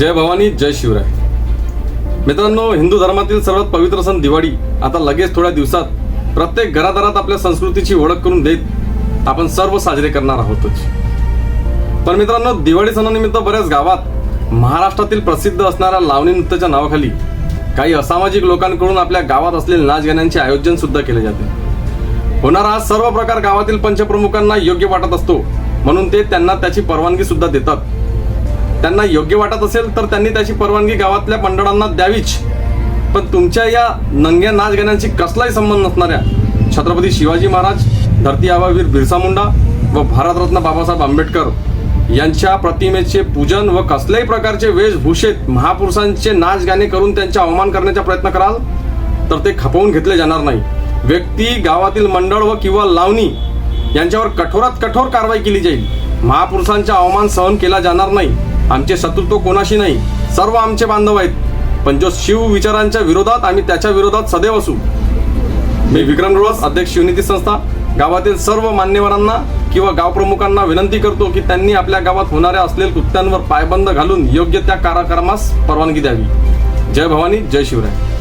जय भवानी जय शिवराय. मित्रांनो हिंदू धर्मातील सर्वात पवित्र सण दिवाळी. आता लगेच थोड्या दिवसात प्रत्येक घरादारात आपल्या संस्कृतीची ओळख करून देत आपण सर्व साजरे करणार आहोतच. पण मित्रांनो दिवाळी सणानिमित्त बऱ्याच गावात महाराष्ट्रातील प्रसिद्ध असणाऱ्या लावणी नृत्याच्या नावाखाली काही असामाजिक लोकांकडून आपल्या गावात असलेले नाच गाण्यांचे आयोजन सुद्धा केले जाते. होणारा हा सर्व प्रकार गावातील पंचप्रमुखांना योग्य वाटत असतो. म्हणून ते त्यांना त्याची परवानगी सुद्धा देतात. त्यांना योग्य वाटत असेल तर त्यांनी त्याची परवानगी गावातल्या मंडळांना द्यावीच. पण तुमच्या या नंग्या नाच गाण्यांशी कसलाही संबंध नसणाऱ्या छत्रपती शिवाजी महाराज धरती आबावीर बिरसा मुंडा व भारतरत्न बाबासाहेब आंबेडकर यांच्या प्रतिमेचे पूजन व कसल्याही प्रकारचे वेशभूषेत महापुरुषांचे नाच गाणे करून त्यांचा अवमान करण्याचा प्रयत्न कराल तर ते खपवून घेतले जाणार नाही. व्यक्ती गावातील मंडळ व किंवा लावणी यांच्यावर कठोरात कठोर कारवाई केली जाईल. महापुरुषांचा अवमान सहन केला जाणार नाही. आमचे शत्रुत्व कोणाशी नाही सर्व आमचे बांधव आहेत. पण जो शिव विचारांच्या विरोधात आम्ही त्याच्या विरोधात सदैव असू. मी विक्रम रुळस अध्यक्ष शिवनीती संस्था गावातील सर्व मान्यवरांना किंवा गावप्रमुखांना विनंती करतो की त्यांनी आपल्या गावात होणाऱ्या असलेल्या कृत्यांवर पायबंद घालून योग्य त्या कार्यक्रमास परवानगी द्यावी. जय भवानी जय शिवराय.